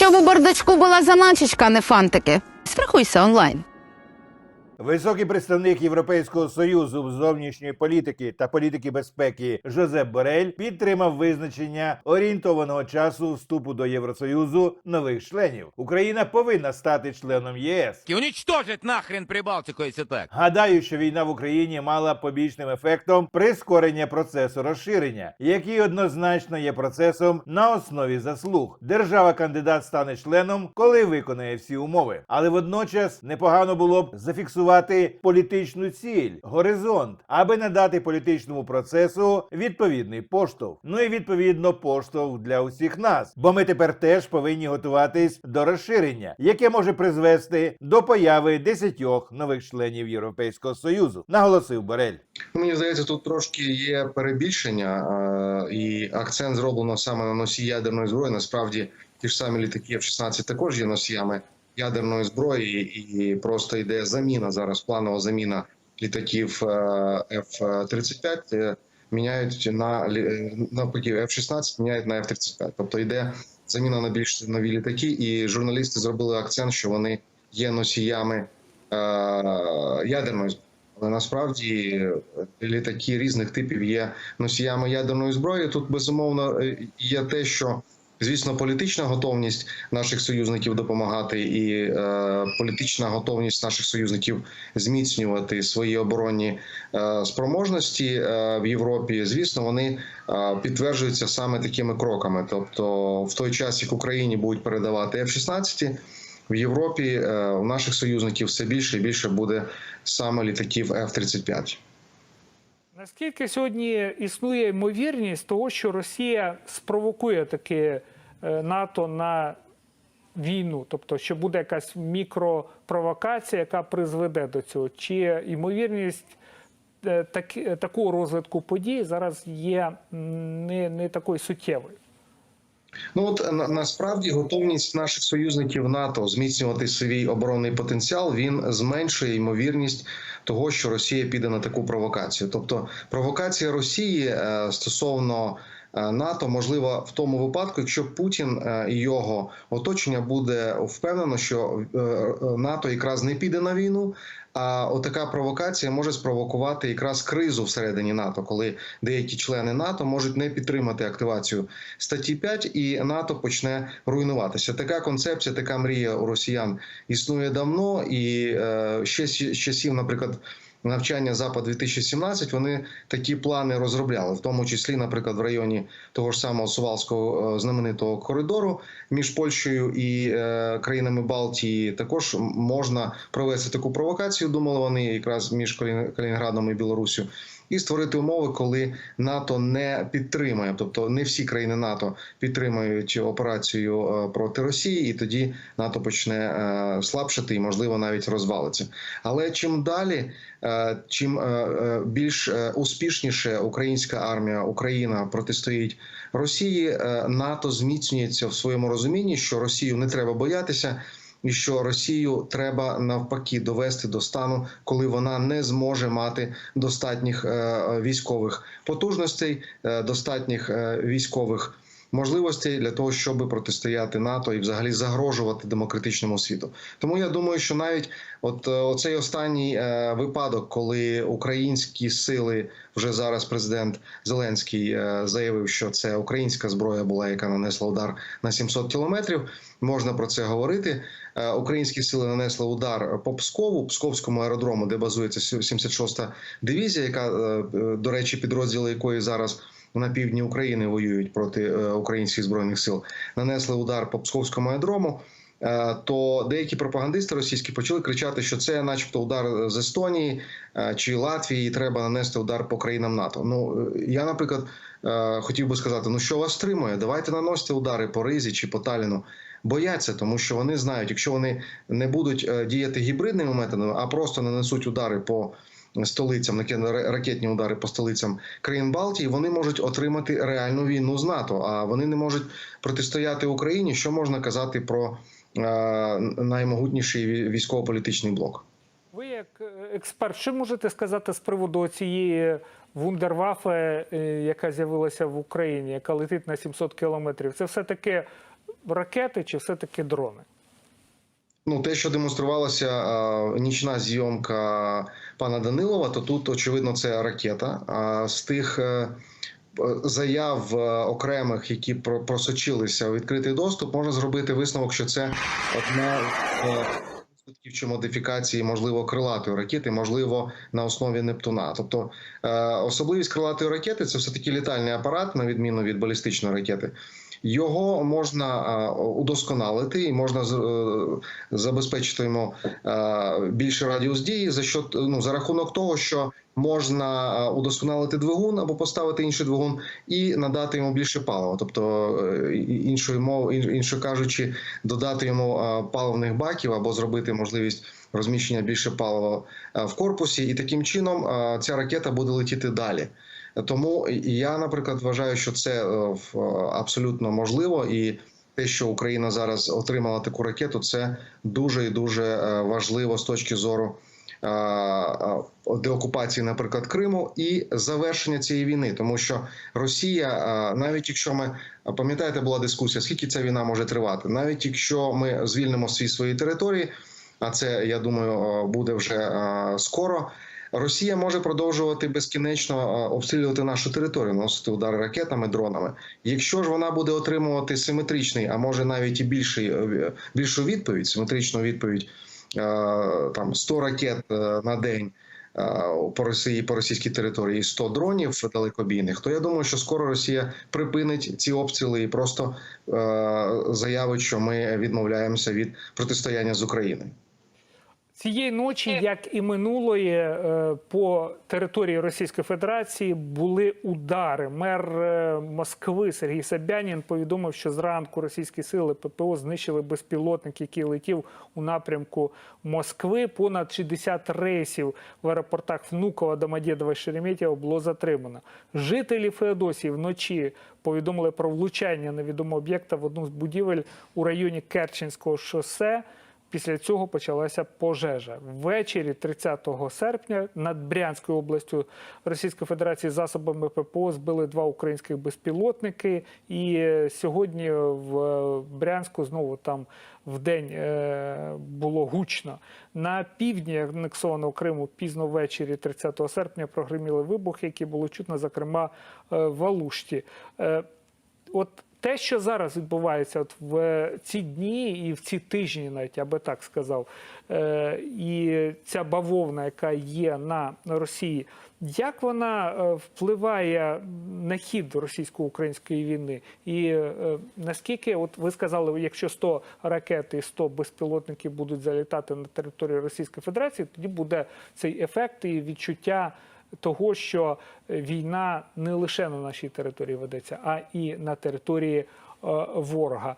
Щоб у бардачку була заначечка, а не фантики. Страхуйся онлайн. Високий представник Європейського союзу з зовнішньої політики та політики безпеки Жозеп Борель підтримав визначення орієнтованого часу вступу до Євросоюзу нових членів. Україна повинна стати членом ЄС. И уничтожить нахрен Прибалтику, если так. Гадаю, що війна в Україні мала побічним ефектом прискорення процесу розширення, який однозначно є процесом на основі заслуг. Держава-кандидат стане членом, коли виконає всі умови. Але водночас непогано було б зафіксувати політичну ціль, горизонт, аби надати політичному процесу відповідний поштовх. Ну і відповідно поштовх для усіх нас. Бо ми тепер теж повинні готуватись до розширення, яке може призвести до появи десятьох нових членів Європейського союзу, наголосив Борель. Мені здається, тут трошки є перебільшення, і акцент зроблено саме на носі ядерної зброї. Насправді, ті ж самі літаки F-16 також є носіями ядерної зброї, і просто йде заміна зараз, планова заміна літаків е, F-35. е, Міняють на е, навпаки, F-16 міняють на F-35. Тобто йде заміна на більш нові літаки, і журналісти зробили акцент, що вони є носіями ядерної зброї. Але насправді літаки різних типів є носіями ядерної зброї. Тут безумовно є те, що звісно політична готовність наших союзників допомагати, і е, політична готовність наших союзників зміцнювати свої оборонні е, спроможності е, в Європі. Звісно, вони е, підтверджуються саме такими кроками. Тобто, в той час, як Україні будуть передавати F-16, в Європі е, у наших союзників все більше і більше буде саме літаків F-35. Наскільки сьогодні існує ймовірність того, що Росія спровокує таки е, НАТО на війну, тобто що буде якась мікропровокація, яка призведе до цього? Чи ймовірність е, так, е, такого розвитку подій зараз є не, не такою суттєвою? Ну от на, насправді готовність наших союзників НАТО зміцнювати свій оборонний потенціал він зменшує ймовірність того, що Росія піде на таку провокацію. Тобто провокація Росії е, стосовно НАТО можлива в тому випадку, якщо Путін е, і його оточення буде впевнено, що е, е, НАТО якраз не піде на війну. А отака провокація може спровокувати якраз кризу всередині НАТО, коли деякі члени НАТО можуть не підтримати активацію статті 5, і НАТО почне руйнуватися. Така концепція, така мрія у росіян існує давно, і е, ще з часів, наприклад. Навчання запад 2017 вони такі плани розробляли, в тому числі, наприклад, в районі того ж самого Сувалського е, знаменитого коридору між Польщею і е, країнами Балтії. Також можна провести таку провокацію. Думали вони якраз між Калін- Калінінградом і Білоруссю. І створити умови, коли НАТО не підтримує, тобто не всі країни НАТО підтримують операцію е, проти Росії, і тоді НАТО почне слабшати і, можливо, навіть розвалиться. Але чим далі, чим е, е, більш е, успішніше українська армія, Україна протистоїть Росії, е, НАТО зміцнюється в своєму розумінні, що Росію не треба боятися. І що Росію треба навпаки довести до стану, коли вона не зможе мати достатніх е, військових потужностей, е, достатніх е, військових можливостей для того, щоб протистояти НАТО і взагалі загрожувати демократичному світу. Тому я думаю, що навіть от е, оцей останній е, випадок, коли українські сили вже зараз президент Зеленський е, заявив, що це українська зброя була, яка нанесла удар на 700 кілометрів. Можна про це говорити. Українські сили нанесли удар по Пскову, Псковському аеродрому, де базується 76-та дивізія, яка до речі, підрозділи якої зараз на півдні України воюють проти е, українських збройних сил. Нанесли удар по Псковському аеродрому. е, То деякі пропагандисти російські почали кричати, що це, начебто, удар з Естонії е, чи Латвії, і треба нанести удар по країнам НАТО. Ну е, я, наприклад, е, хотів би сказати: ну що вас стримує? Давайте наносити удари по Ризі чи по Таліну. Бояться, тому що вони знають, якщо вони не будуть е, діяти гібридними методами, а просто нанесуть удари по столицям, такі ракетні удари по столицям країн Балтії, вони можуть отримати реальну війну з НАТО. А вони не можуть протистояти Україні. Що можна казати про е, наймогутніший військово-політичний блок? Ви, як е, експерт, що можете сказати з приводу цієї вундервафи, е, яка з'явилася в Україні, яка летить на 700 кілометрів? Це все таки ракети чи все-таки дрони? Ну, те, що демонструвалася е, нічна зйомка пана Данилова, то тут очевидно це ракета. А з тих е, заяв е, окремих, які про- просочилися у відкритий доступ, можна зробити висновок, що це одна випадків чи модифікації, можливо, крилатої ракети, можливо, на основі Нептуна. Тобто особливість крилатої ракети це все таки літальний апарат, на відміну від балістичної ракети. Його можна е, удосконалити і можна е, забезпечити йому е, більший радіус дії за що ну за рахунок того, що можна удосконалити двигун або поставити інший двигун і надати йому більше палива, тобто іншою мовою, іншою кажучи, додати йому паливних баків або зробити можливість розміщення більше палива в корпусі, і таким чином ця ракета буде летіти далі. Тому я, наприклад, вважаю, що це е, в- абсолютно можливо, і те, що Україна зараз отримала таку ракету, це дуже і дуже е, важливо з точки зору е, е, деокупації, наприклад, Криму і завершення цієї війни, тому що Росія, е, навіть якщо ми пам'ятаєте, була дискусія, скільки ця війна може тривати, навіть якщо ми звільнимо всі свої території, а це я думаю е, буде вже е, скоро. Росія може продовжувати безкінечно е, обстрілювати нашу територію, наносити удари ракетами, дронами. Якщо ж вона буде отримувати симетричний, а може навіть і більший, е, більшу відповідь, симетричну відповідь е, там 100 ракет на день по Росії, по російській території, і 100 дронів далекобійних, то я думаю, що скоро Росія припинить ці обстріли і просто заявить, що ми відмовляємося від протистояння з Україною. Цієї ночі, як і минулої, е, по території Російської Федерації були удари. Мер е, Москви Сергій Собянін повідомив, що зранку російські сили ППО знищили безпілотник, який летів у напрямку Москви. Понад 60 рейсів в аеропортах Внуково, Домодєдова і Шереметьєво було затримано. Жителі Феодосії вночі повідомили про влучання невідомого об'єкта в одну з будівель у районі Керченського шосе. Після цього почалася пожежа. Ввечері 30 серпня над Брянською областю Російської Федерації засобами ППО збили два українських безпілотники. І е, сьогодні в е, Брянську знову там в день е, було гучно. На півдні анексованого Криму пізно ввечері 30 серпня прогриміли вибухи, які було чутно, зокрема в Алушті. От те, що зараз відбувається от в ці дні і в ці тижні, навіть я би так сказав, е, і ця бавовна, яка є на Росії, як вона е, впливає на хід російсько-української війни? І е, наскільки, от ви сказали, якщо 100 ракет і 100 безпілотників будуть залітати на територію Російської Федерації, тоді буде цей ефект і відчуття того, що війна не лише на нашій території ведеться, а і на території е, ворога.